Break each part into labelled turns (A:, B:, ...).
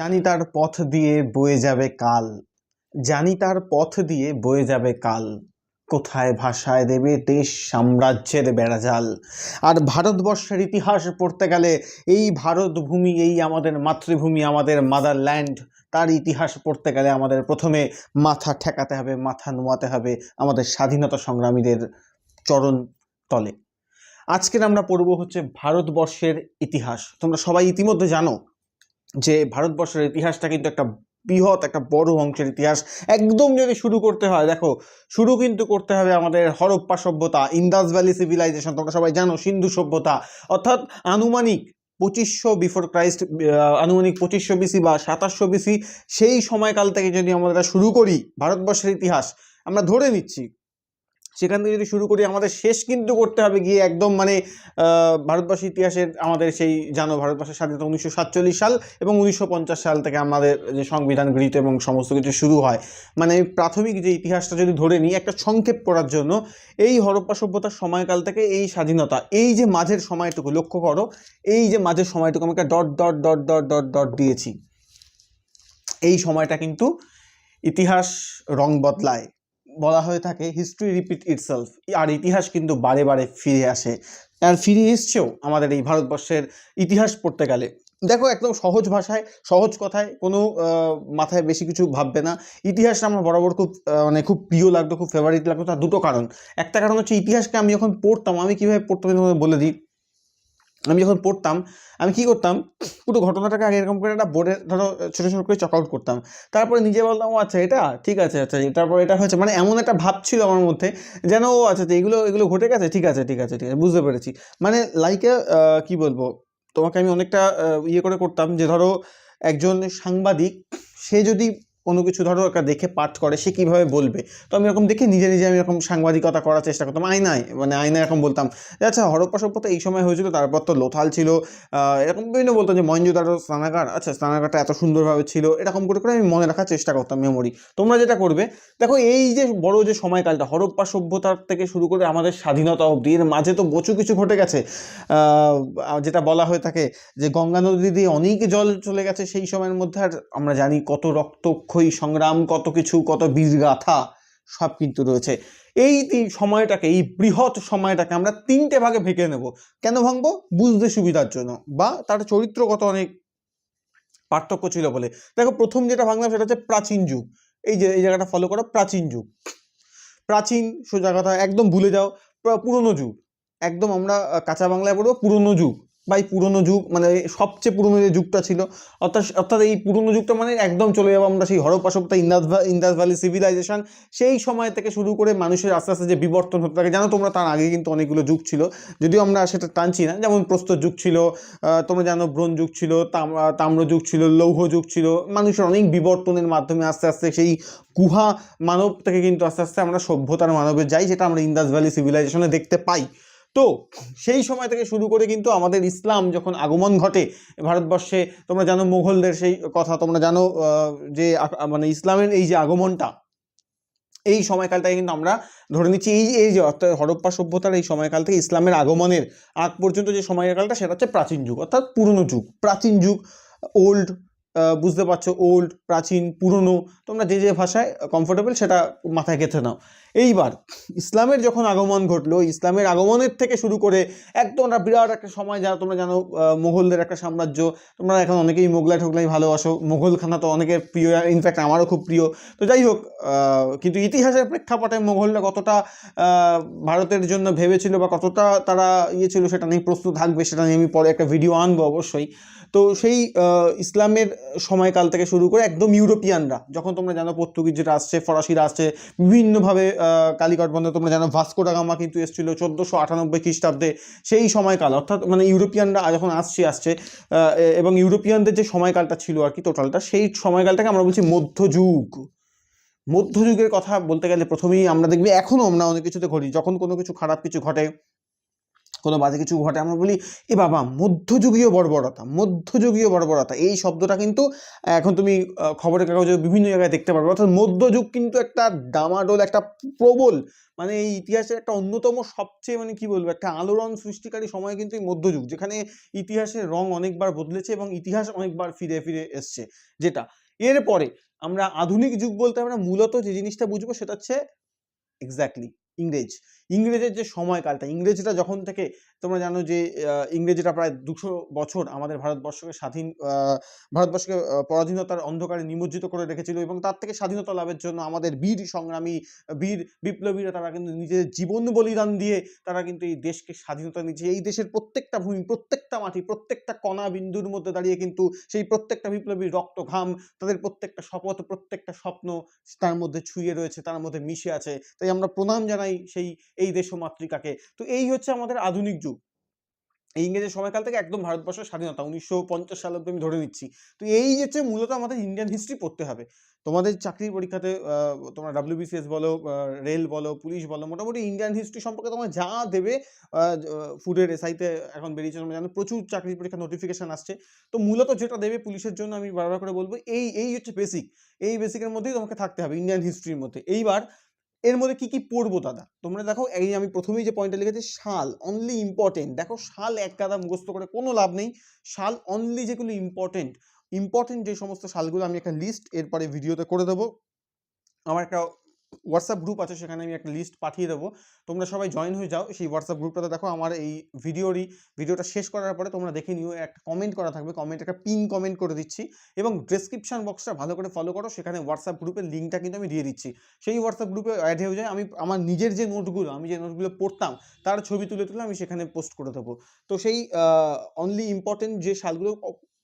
A: জানি তার পথ দিয়ে বয়ে যাবে কাল। জানি তার পথ দিয়ে বয়ে যাবে কাল। কোথায় ভাষায় দেবে দেশ সাম্রাজ্যের বেড়াজাল? আর ভারতবর্ষের ইতিহাস পড়তে গেলে এই ভারত ভূমি এই আমাদের মাতৃভূমি, আমাদের মাদারল্যান্ড তার ইতিহাস পড়তে গেলে আমাদের প্রথমে মাথা ঠেকাতে হবে, মাথা নোয়াতে হবে আমাদের স্বাধীনতা সংগ্রামীদের চরণ তলে। আজকের আমরা পড়ব হচ্ছে ভারতবর্ষের ইতিহাস। তোমরা সবাই ইতিমধ্যে জানো যে ভারতবর্ষের ইতিহাসটা কিন্তু একটা বৃহৎ, একটা বড় অংশের ইতিহাস। একদম যদি শুরু করতে হয়, দেখো, শুরু কিন্তু করতে হবে আমাদের হরপ্পা সভ্যতা, ইন্দাস ভ্যালি সিভিলাইজেশন তোমরা সবাই জানো, সিন্ধু সভ্যতা। অর্থাৎ আনুমানিক পঁচিশশো বিফোর ক্রাইস্ট আনুমানিক পঁচিশশো বিসি বা সাতাশশো বিসি সেই সময়কাল থেকে যদি আমরা শুরু করি ভারতবর্ষের ইতিহাস, আমরা ধরে নিচ্ছি সেখান থেকে যদি শুরু করি, আমাদের শেষ কিন্তু করতে হবে গিয়ে একদম মানে ভারতবর্ষের ইতিহাসের আমাদের সেই জানো ভারতবর্ষের স্বাধীনতা উনিশশো সাতচল্লিশ সাল এবং উনিশশো পঞ্চাশ সাল থেকে আমাদের যে সংবিধান গৃহীত এবং সমস্ত কিছু শুরু হয়। মানে আমি প্রাথমিক যে ইতিহাসটা যদি ধরে নিই, একটা সংক্ষেপ করার জন্য, এই হরপ্পা সভ্যতার সময়কাল থেকে এই স্বাধীনতা, এই যে মাঝের সময়টুকু, লক্ষ্য করো, এই যে মাঝের সময়টুকু আমি একটা dot dot dot dot dot dot দিয়েছি। এই সময়টা কিন্তু ইতিহাস রং বদলায়। বলা হয়ে থাকে হিস্ট্রি রিপিট ইটসেলফ আর ইতিহাস কিন্তু বারে বারে ফিরে আসে। আর ফিরে এসছেও আমাদের এই ভারতবর্ষের ইতিহাস পড়তে গেলে। দেখো, একদম সহজ ভাষায়, সহজ কথায়, কোনো মাথায় বেশি কিছু ভাববে না। ইতিহাসটা আমার বরাবর খুব মানে খুব প্রিয় লাগতো, খুব ফেভারিট লাগতো। তার দুটো কারণ। একটা কারণ হচ্ছে ইতিহাসকে আমি যখন পড়তাম, আমি কীভাবে পড়তাম বলে দিই। আমি যখন পড়তাম, আমি কি করতাম, পুরো ঘটনাটাকে আগে এরকম করে একটা বোর্ডে ধরো, ছোটো ছোটো করে চক আউট করতাম। তারপরে নিজে বলতাম, ও আচ্ছা এটা? ঠিক আছে আচ্ছা তারপর এটা হয়েছে মানে এমন একটা ভাব ছিল আমার মধ্যে, যেন, ও আচ্ছা এগুলো এগুলো ঘটে গেছে? ঠিক আছে ঠিক আছে ঠিক আছে, বুঝতে পেরেছি। মানে লাইকে কি বলব, তোমাকে আমি অনেকটা ইয়ে করে করতাম যে, ধরো, একজন সাংবাদিক, সে যদি কোনো কিছু ধরো, একটা দেখে পাঠ করে, সে কীভাবে বলবে? তো আমি এরকম দেখে, নিজে নিজে আমি এরকম সাংবাদিকতা করার চেষ্টা করতাম। আয়নায় মানে আয়নায় এরকম বলতাম। আচ্ছা হরপ্পা সভ্যতা এই সময় হয়েছিল, তারপর তো লোথাল ছিল। এরকম বিভিন্ন বলতাম যে মহেঞ্জোদারো স্নানাগার আচ্ছা স্নানাগারটা এত সুন্দরভাবে ছিল। এরকম করে করে আমি মনে রাখার চেষ্টা করতাম মেমোরি তোমরা যেটা করবে, দেখো, এই যে বড় যে সময়কালটা হরপ্পা সভ্যতার থেকে শুরু করে আমাদের স্বাধীনতা অবধি, এর মাঝে তো প্রচুর কিছু ঘটে গেছে। যেটা বলা হয়ে থাকে যে, গঙ্গা নদী দিয়ে অনেক জল চলে গেছে, সেই সময়ের মধ্যে আর আমরা জানি কত রক্তক্ষয়ী সংগ্রাম, কত কিছু, কত বীরগাথা সব কিন্তু রয়েছে। এই সময়টাকে, এই বৃহৎ সময়টাকে আমরা তিনটে ভাগে ভেঙে নেব। কেন ভাঙবো? বুঝতে সুবিধার জন্য। বা তার চরিত্রগত অনেক পার্থক্য ছিল বলে। দেখো, প্রথম যেটা ভাঙলাম সেটা হচ্ছে প্রাচীন যুগ। এই যে, এই জায়গাটা ফলো করো, প্রাচীন যুগ। প্রাচীন সোজা কথা, একদম ভুলে যাও প্রা- পুরনো যুগ। একদম আমরা কাঁচা বাংলায় পড়ব, পুরনো যুগ। বা এই পুরনো যুগ মানে সবচেয়ে পুরনো যে যুগটা ছিল, অর্থাৎ অর্থাৎ এই পুরনো যুগটা মানে একদম চলে যাব আমরা সেই Harappa Indus Indus valley civilisation সেই সময় থেকে শুরু করে মানুষের আস্তে আস্তে যে বিবর্তন হতে থাকে, জানো তোমরা তার আগে কিন্তু অনেকগুলো যুগ ছিল, যদিও আমরা সেটা টানছি না, যেমন প্রস্তর যুগ ছিল তোমরা জানো ব্রোঞ্জ যুগ ছিল তাম্র যুগ ছিল, লৌহ যুগ ছিল, মানুষের অনেক বিবর্তনের মাধ্যমে আস্তে আস্তে সেই গুহা মানব থেকে কিন্তু আস্তে আস্তে আমরা সভ্যতার মানবে যাই যেটা আমরা ইন্দাস ভ্যালি সিভিলাইজেশনে দেখতে পাই। তো সেই সময় থেকে শুরু করে কিন্তু আমাদের ইসলাম যখন আগমন ঘটে, ভারতবর্ষে, তোমরা জানো মুঘলদের সেই কথা, তোমরা জানো যে মানে ইসলামের এই যে আগমনটা, এই সময়কালটাকে কিন্তু আমরা ধরে নিচ্ছি, এই এই যে, অর্থাৎ হরপ্পা সভ্যতার এই সময়কাল থেকে ইসলামের আগমনের আগ পর্যন্ত যে সময়কালটা, সেটা হচ্ছে প্রাচীন যুগ, অর্থাৎ পুরনো যুগ, প্রাচীন যুগ ওল্ড বুঝতে পারছ ওল্ড প্রাচীন পুরনো তোমরা যে যে ভাষায় কমফোর্টেবল সেটা মাথায় গেঁথে নাও। এইবার ইসলামের যখন আগমন ঘটলো ইসলামের আগমনের থেকে শুরু করে একদম একটা বিরাট একটা সময় যা তোমরা জানো আহ, মুঘলদের একটা সাম্রাজ্য। তোমরা এখন অনেকেই মোগলাই ঠোগলাই ভালোবাসো। মোগলখানা তো অনেকের প্রিয় ইনফ্যাক্ট আমারও খুব প্রিয়। তো যাই হোক কিন্তু ইতিহাসের প্রেক্ষাপটে মোগলরা কতটা ভারতের জন্য ভেবেছিল বা কতটা তারা ইয়ে ছিল সেটা নিয়ে প্রশ্ন থাকবে সেটা নিয়ে আমি পরে একটা ভিডিও আনব অবশ্যই। তো সেই ইসলামের সময়কাল থেকে শুরু করে একদম ইউরোপিয়ানরা, যখন তোমরা জানো পর্তুগিজরা আসছে, ফরাসিরা আসছে, বিভিন্নভাবে কালীঘাট বন্ধে তোমরা জানো ভাস্কো ডা গামা কিন্তু এসেছিল চোদ্দোশো আটানব্বই খ্রিস্টাব্দে। সেই সময়কাল, অর্থাৎ মানে ইউরোপিয়ানরা যখন আসছে আসছে এবং ইউরোপিয়ানদের যে সময়কালটা ছিল আর কি টোটালটা সেই সময়কালটাকে আমরা বলছি মধ্যযুগ। মধ্যযুগের কথা বলতে গেলে প্রথমেই আমরা দেখবি এখনও আমরা অনেক কিছুতে ঘটি যখন কোনো কিছু খারাপ কিছু ঘটে কোনো বাজে কিছু ঘটে, আমরা বলি, এ বাবা, মধ্যযুগীয় বর্বরতা মধ্যযুগীয় বর্বরতা। এই শব্দটা কিন্তু এখন তুমি খবরের কাগজে বিভিন্ন জায়গায় দেখতে পারবে। অর্থাৎ মধ্যযুগ কিন্তু একটা ডামাডোল একটা প্রবল মানে এই ইতিহাসের একটা অন্যতম সবচেয়ে মানে কি বলব, একটা আলোড়ন সৃষ্টিকারী সময় কিন্তু এই মধ্যযুগ, যেখানে ইতিহাসের রং অনেকবার বদলেছে এবং ইতিহাস অনেকবার ফিরে ফিরে এসছে। যেটা, এরপরে আমরা আধুনিক যুগ বলতে আমরা মূলত যে জিনিসটা বুঝব সেটা হচ্ছে এক্স্যাক্টলি ইংরেজ। ইংরেজের যে সময়কালটা, ইংরেজরা যখন থেকে তোমরা জানো যে ইংরেজরা প্রায় দুশো বছর আমাদের ভারতবর্ষকে স্বাধীন ভারতবর্ষকে পরাধীনতার অন্ধকারে নিমজ্জিত করে রেখেছিল এবং তার থেকে স্বাধীনতা লাভের জন্য আমাদের বীর সংগ্রামী, বীর বিপ্লবীরা তারা কিন্তু নিজেদের জীবন বলিদান দিয়ে তারা কিন্তু এই দেশকে স্বাধীনতা নিচ্ছে এই দেশের প্রত্যেকটা ভূমি, প্রত্যেকটা মাটি, প্রত্যেকটা কণা বিন্দুর মধ্যে দাঁড়িয়ে কিন্তু সেই প্রত্যেকটা বিপ্লবীর রক্ত ঘাম তাদের প্রত্যেকটা শপথ, প্রত্যেকটা স্বপ্ন তার মধ্যে ছুঁয়ে রয়েছে, তার মধ্যে মিশে আছে। তাই আমরা প্রণাম জানাই সেই এই দেশ মাতৃকাকে। তো এই হচ্ছে আমাদের আধুনিক যুগ। এই ইংরেজের সময়কাল থেকে একদম ভারতবর্ষের স্বাধীনতা, উনিশশো পঞ্চাশ সাল অব্দি আমি ধরে নিচ্ছি। তো এই হচ্ছে মূলত আমাদের ইন্ডিয়ান হিস্ট্রি পড়তে হবে। তোমাদের চাকরির পরীক্ষাতে তোমরা ডাব্লিউবিসিএস বলো রেল বলো, পুলিশ বলো, মোটামুটি ইন্ডিয়ান হিস্ট্রি সম্পর্কে তোমরা যা দেবে ফুডের এসআইতে এখন বেরিয়েছে, তোমরা জানো, প্রচুর চাকরির পরীক্ষা নোটিফিকেশন আসছে। তো মূলত যেটা দেবে পুলিশের জন্য আমি বারবার করে বলব, এই এই হচ্ছে বেসিক এই বেসিকের মধ্যেই তোমাকে থাকতে হবে ইন্ডিয়ান হিস্ট্রির মধ্যে। এইবার এর মধ্যে কি কি পড়ব দাদা? তোমরা দেখো, এই আমি প্রথমেই যে পয়েন্টটা লিখেছি, শাল অনলি ইম্পর্টেন্ট দেখো, শাল এক কাদা মুখস্থ করে কোনো লাভ নেই। শাল অনলি যেগুলো ইম্পর্টেন্ট ইম্পর্টেন্ট যে সমস্ত শালগুলো আমি একটা লিস্ট এরপরে ভিডিওতে করে দেবো। আমার একটা হোয়াটসঅ্যাপ গ্রুপ আছে, সেখানে আমি একটা লিস্ট পাঠিয়ে দেবো। তোমরা সবাই জয়েন হয়ে যাও সেই হোয়াটসঅ্যাপ গ্রুপটাতে দেখো আমার এই ভিডিওরই ভিডিওটা শেষ করার পরে তোমরা দেখে নিও, একটা কমেন্ট করা থাকবে। কমেন্ট একটা পিন কমেন্ট করে দিচ্ছি এবং ডেসক্রিপশন বক্সটা ভালো করে ফলো করো। সেখানে হোয়াটসঅ্যাপ গ্রুপের লিঙ্কটা কিন্তু আমি দিয়ে দিচ্ছি। সেই হোয়াটসঅ্যাপ গ্রুপে অ্যাড হয়ে যায়। আমি, আমার নিজের যে নোটগুলো আমি যে নোটগুলো পড়তাম, তার ছবি তুলে তুলে আমি সেখানে পোস্ট করে দেবো। তো সেই অনলি ইম্পর্টেন্ট যে সালগুলো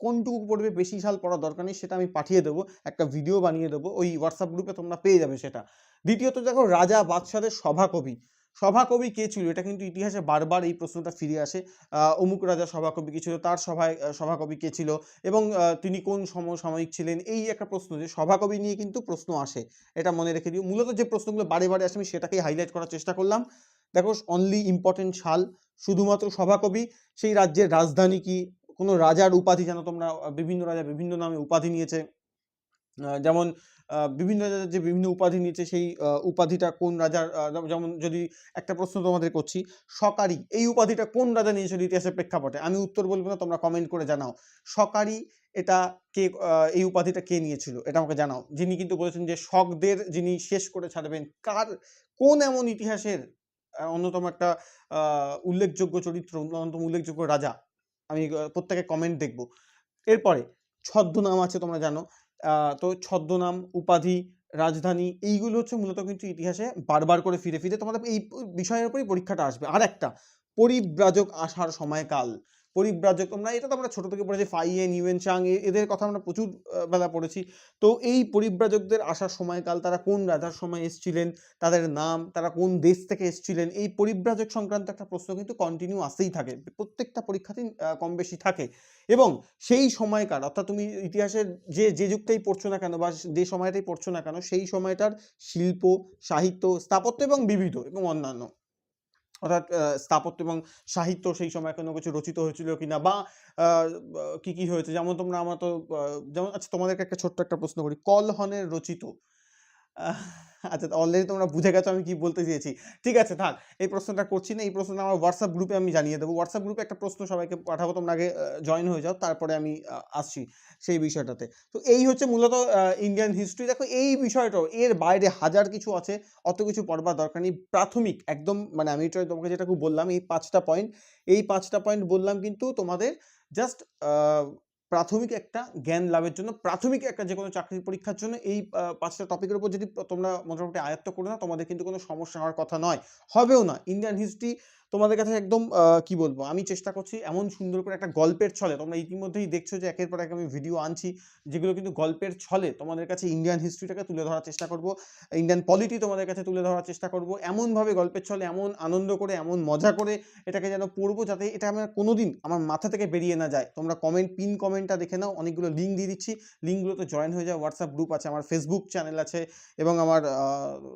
A: কোনটুকু পড়বে বেশি সাল পড়ার দরকার নেই, সেটা আমি পাঠিয়ে দেবো, একটা ভিডিও বানিয়ে দেবো, ওই হোয়াটসঅ্যাপ গ্রুপে তোমরা পেয়ে যাবে সেটা। দ্বিতীয়ত দেখো, রাজা বাদশাদের সভাকবি। সভাকবি কে ছিল? এটা কিন্তু ইতিহাসে বারবার এই প্রশ্নটা ফিরে আসে। অমুক রাজা সভাকবি কে ছিল? তার সভায় সভাকবি কে ছিল? এবং তিনি কোন সমসাময়িক ছিলেন? এই একটা প্রশ্ন যে, সভাকবি নিয়ে কিন্তু প্রশ্ন আসে, এটা মনে রেখে দিও। মূলত যে প্রশ্নগুলো বারে বারে আসে, আমি সেটাকেই হাইলাইট করার চেষ্টা করলাম। দেখো অনলি ইম্পর্টেন্ট সাল, শুধুমাত্র সভাকবি, সেই রাজ্যের রাজধানী কি? কোনো রাজার উপাধি জানো তোমরা বিভিন্ন রাজা বিভিন্ন নামে উপাধি নিয়েছে। যেমন বিভিন্ন রাজার যে বিভিন্ন উপাধি নিয়েছে সেই উপাধিটা কোন রাজার যেমন যদি একটা প্রশ্ন তোমাদের করছি, সকারি এই উপাধিটা কোন রাজা নিয়েছিল ইতিহাসের প্রেক্ষাপটে? আমি উত্তর বলব না, তোমরা কমেন্ট করে জানাও। সকারি এটা কে এই উপাধিটা কে নিয়েছিল? এটা আমাকে জানাও। যিনি কিন্তু বলেছেন যে শকদের যিনি শেষ করে ছাড়বেন, কার, কোন এমন ইতিহাসের অন্যতম একটা উল্লেখযোগ্য চরিত্র, অন্যতম উল্লেখযোগ্য রাজা? আমি প্রত্যেকে কমেন্ট দেখব। এরপরে, ছদ্মনাম আছে তোমরা জানো। তো ছদ্মনাম, উপাধি, রাজধানী, এইগুলো হচ্ছে মূলত কিন্তু ইতিহাসে বারবার করে ফিরে ফিরে তোমাদের এই বিষয়ের উপরই পরীক্ষাটা আসবে। আর একটা পরিব্রাজক আসার সময়কাল। পরিব্রাজক তোমরা এটা তো আমরা ছোটো থেকে পড়েছি ফাইয়েন ইউএন চাং এদের কথা আমরা প্রচুর বেলা পড়েছি। তো এই পরিব্রাজকদের আসার সময়কাল, তারা কোন রাজার সময় এসেছিলেন, তাদের নাম, তারা কোন দেশ থেকে এসেছিলেন, এই পরিব্রাজক সংক্রান্ত একটা প্রশ্ন কিন্তু কন্টিনিউ আসতেই থাকে, প্রত্যেকটা পরীক্ষাতেই কম বেশি থাকে। এবং সেই সময়কার, অর্থাৎ তুমি ইতিহাসের যে যে যুগটাই পড়ছো না কেন, বা যে সময়টাই পড়ছো না কেন, সেই সময়টার শিল্প, সাহিত্য, স্থাপত্য এবং বিবিধ এবং অন্যান্য। অর্থাৎ স্থাপত্য এবং সাহিত্য সেই সময় কোনো কিছু রচিত হয়েছিল কিনা বা কি কি হয়েছে? যেমন তোমরা আমরা তো যেমন আচ্ছা তোমাদেরকে একটা ছোট্ট একটা প্রশ্ন করি। কলহনের রচিত আচ্ছা অলরেডি তোমরা বুঝে গেছো আমি কি বলতে চেয়েছি। ঠিক আছে, থাক, এই প্রশ্নটা করছি না, এই প্রশ্নটা আমার হোয়াটসঅ্যাপ গ্রুপে আমি জানিয়ে দেবো। হোয়াটসঅ্যাপ গ্রুপে একটা প্রশ্ন সবাইকে পাঠাবো, তোমরা আগে জয়েন হয়ে যাও, তারপরে আমি আসছি সেই বিষয়টাতে। তো এই হচ্ছে মূলত ইন্ডিয়ান হিস্ট্রি দেখো, এই বিষয়টাও, এর বাইরে হাজার কিছু আছে, অত কিছু পড়বার দরকার নেই। প্রাথমিক, একদম মানে আমি তোমাকে যেটা খুব বললাম, এই পাঁচটা পয়েন্ট এই পাঁচটা পয়েন্ট বললাম কিন্তু তোমাদের জাস্ট প্রাথমিক একটা জ্ঞান লাভের জন্য, প্রাথমিক একটা যে কোনো চাকরির পরীক্ষার জন্য এই পাঁচটা টপিকের উপর যদি তোমরা মোটামুটি আয়ত্ত করে না, তোমাদের কিন্তু কোনো সমস্যা হওয়ার কথা নয়। হবেও না। ইন্ডিয়ান হিস্ট্রি তোমাদের কাছে একদম কি বলব? আমি চেষ্টা করছি এমন সুন্দর করে একটা গল্পের ছলে, তোমরা ইতিমধ্যেই দেখছ যে একের পর এক আমি ভিডিও আনছি, যেগুলো কিন্তু গল্পের ছলে তোমাদের কাছে ইন্ডিয়ান হিস্ট্রিটাকে তুলে ধরার চেষ্টা করব ইন্ডিয়ান পলিটি তোমাদের কাছে তুলে ধরার চেষ্টা করব, এমনভাবে গল্পের ছলে, এমন আনন্দ করে, এমন মজা করে এটাকে যেন পড়ব যাতে এটা আমার কোনোদিন আমার মাথা থেকে বেরিয়ে না যায়। তোমরা কমেন্ট পিন কমেন্টটা দেখে নাও, অনেকগুলো লিঙ্ক দিয়ে দিচ্ছি। লিঙ্কগুলোতে জয়েন হয়ে যাও হোয়াটসঅ্যাপ গ্রুপ আছে, আমার ফেসবুক চ্যানেল আছে এবং আমার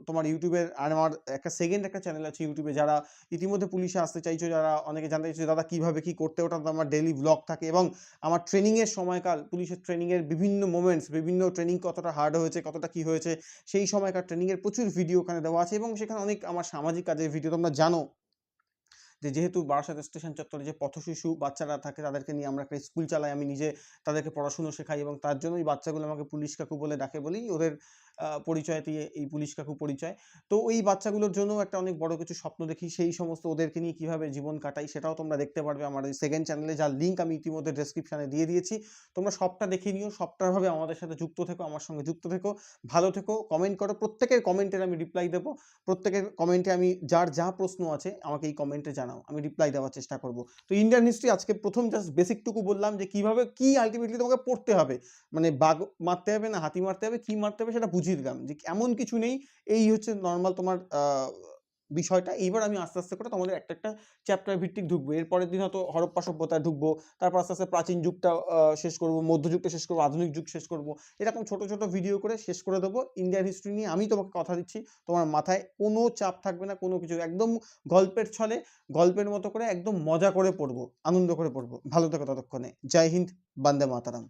A: তোমার ইউটিউবের আর আমার একটা সেকেন্ড একটা চ্যানেল আছে ইউটিউবে যারা ইতিমধ্যে পুলিশ পুলিশে আসতে চাইছো, যারা অনেকে জানতে চাইছো দাদা, কীভাবে কি করতে? ওটা তো আমার ডেইলি ব্লগ থাকে এবং আমার ট্রেনিংয়ের সময়কাল, পুলিশের ট্রেনিংয়ের বিভিন্ন মোমেন্টস বিভিন্ন ট্রেনিং কতটা হার্ড হয়েছে, কতটা কি হয়েছে, সেই সময়কার ট্রেনিংয়ের প্রচুর ভিডিও ওখানে দেওয়া আছে এবং সেখানে অনেক আমার সামাজিক কাজের ভিডিও তোমরা জানো। যে যেহেতু বারাসাত স্টেশন চত্বরে যে পথশিশু বাচ্চারা থাকে, তাদেরকে নিয়ে আমরা একটা স্কুল চালাই, আমি নিজে তাদেরকে পড়াশুনো শেখাই এবং তার জন্যই বাচ্চাগুলো আমাকে পুলিশ কাকু বলে ডাকে বলেই ওদের পরিচয় দিয়ে এই পুলিশ কাকু পরিচয়। তো ওই বাচ্চাগুলোর জন্য একটা অনেক বড় কিছু স্বপ্ন দেখি। সেই সমস্ত ওদেরকে নিয়ে কীভাবে জীবন কাটাই সেটাও তোমরা দেখতে পারবে আমার ওই সেকেন্ড চ্যানেলে যার লিঙ্ক আমি ইতিমধ্যে ডেসক্রিপশনে দিয়ে দিয়েছি। তোমরা সবটা দেখে নিও সবটাভাবে আমাদের সাথে যুক্ত থেকো, আমার সঙ্গে যুক্ত থেকো, ভালো থেকো কমেন্ট করো। প্রত্যেকের কমেন্টের আমি রিপ্লাই দেবো। প্রত্যেকের কমেন্টে আমি যার যা প্রশ্ন আছে আমাকে এই কমেন্টে জানাও। আমি রিপ্লাই দেওয়ার চেষ্টা করব। তো ইন্ডিয়ান হিস্ট্রি আজকে প্রথম জাস্ট বেসিকটুকু বললাম যে কীভাবে কি আলটিমেটলি তোমাকে পড়তে হবে। মানে বাঘ মারতে হবে না হাতি মারতে হবে, কি মারতে হবে সেটা বুঝিয়ে দিলাম যে এমন কিছু নেই, এই হচ্ছে নর্মাল তোমার বিষয়টা। এইবার আমি আস্তে আস্তে করে তোমাদের একটা একটা চ্যাপ্টার ভিত্তিক ঢুকবো। এরপরের দিন হয়তো হরপ্পা সভ্যতায় ঢুকবো, তারপর আস্তে আস্তে প্রাচীন যুগটা শেষ করব মধ্যযুগটা শেষ করব, আধুনিক যুগ শেষ করব। এরকম ছোট ছোট ভিডিও করে শেষ করে দেবো। ইন্ডিয়ান হিস্ট্রি নিয়ে আমি তোমাকে কথা দিচ্ছি। তোমার মাথায় কোনো চাপ থাকবে না, কোনো কিছু। একদম গল্পের ছলে, গল্পের মতো করে একদম মজা করে পড়ব, আনন্দ করে পড়ব। ভালো থেকো ততক্ষণে। জয় হিন্দ, বন্দে মাতারাম।